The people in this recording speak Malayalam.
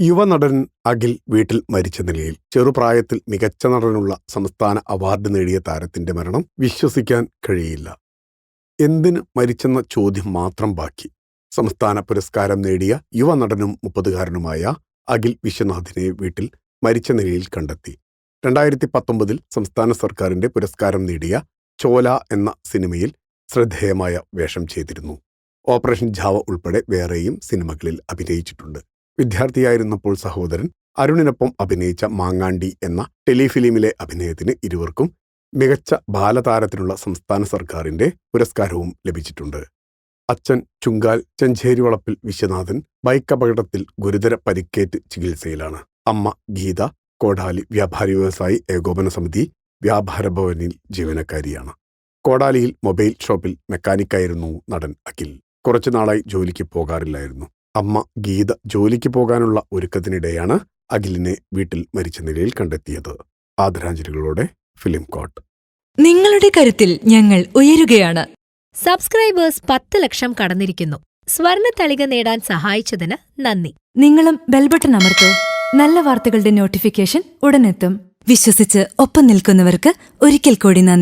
യുവനടൻ അഖിൽ വീട്ടിൽ മരിച്ച നിലയിൽ ചെറുപ്രായത്തിൽ മികച്ച നടനുള്ള സംസ്ഥാന അവാർഡ് നേടിയ താരത്തിന്റെ മരണം വിശ്വസിക്കാൻ കഴിയില്ല. എന്തിന് മരിച്ചെന്ന ചോദ്യം മാത്രം ബാക്കി. സംസ്ഥാന പുരസ്കാരം നേടിയ യുവനടനും മുപ്പതുകാരനുമായ അഖിൽ വിശ്വനാഥിനെ വീട്ടിൽ മരിച്ച നിലയിൽ കണ്ടെത്തി. രണ്ടായിരത്തി പത്തൊമ്പതിൽ സംസ്ഥാന സർക്കാരിന്റെ പുരസ്കാരം നേടിയ ചോല എന്ന സിനിമയിൽ ശ്രദ്ധേയമായ വേഷം ചെയ്തിരുന്നു. ഓപ്പറേഷൻ ജാവ ഉൾപ്പെടെ വേറെയും സിനിമകളിൽ അഭിനയിച്ചിട്ടുണ്ട്. വിദ്യാർത്ഥിയായിരുന്നപ്പോൾ സഹോദരൻ അരുണിനൊപ്പം അഭിനയിച്ച മാങ്ങാണ്ടി എന്ന ടെലിഫിലിമിലെ അഭിനയത്തിന് ഇരുവർക്കും മികച്ച ബാലതാരത്തിനുള്ള സംസ്ഥാന സർക്കാരിന്റെ പുരസ്കാരവും ലഭിച്ചിട്ടുണ്ട്. അച്ഛൻ ചുങ്കാൽ ചെഞ്ചേരിവളപ്പിൽ വിശ്വനാഥൻ ബൈക്ക് അപകടത്തിൽ ഗുരുതര പരിക്കേറ്റ് ചികിത്സയിലാണ്. അമ്മ ഗീത കോടാലി വ്യാപാരി വ്യവസായി ഏകോപന സമിതി വ്യാപാര ഭവനിൽ ജീവനക്കാരിയാണ്. കോടാലിയിൽ മൊബൈൽ ഷോപ്പിൽ മെക്കാനിക്കായിരുന്നു നടൻ അഖിൽ. കുറച്ചുനാളായി ജോലിക്ക് പോകാറില്ലായിരുന്നു. അമ്മ ഗീത ജോലിക്ക് പോകാനുള്ള ഒരുക്കത്തിനിടെയാണ് അഖിലിനെ വീട്ടിൽ മരിച്ച നിലയിൽ കണ്ടെത്തിയത്. ആദരാഞ്ജലികളോടെ ഫിലിം കോട്ട്. നിങ്ങളുടെ കരുത്തിൽ ഞങ്ങൾ ഉയരുകയാണ്. സബ്സ്ക്രൈബേഴ്സ് പത്ത് ലക്ഷം കടന്നിരിക്കുന്നു. സ്വർണ തളിക നേടാൻ സഹായിച്ചതിന് നന്ദി. നിങ്ങളും ബെൽബട്ടൺ അമർത്തോ. നല്ല വാർത്തകളുടെ നോട്ടിഫിക്കേഷൻ ഉടനെത്തും. വിശ്വസിച്ച് ഒപ്പം നിൽക്കുന്നവർക്ക് ഒരിക്കൽ കൂടി നന്ദി.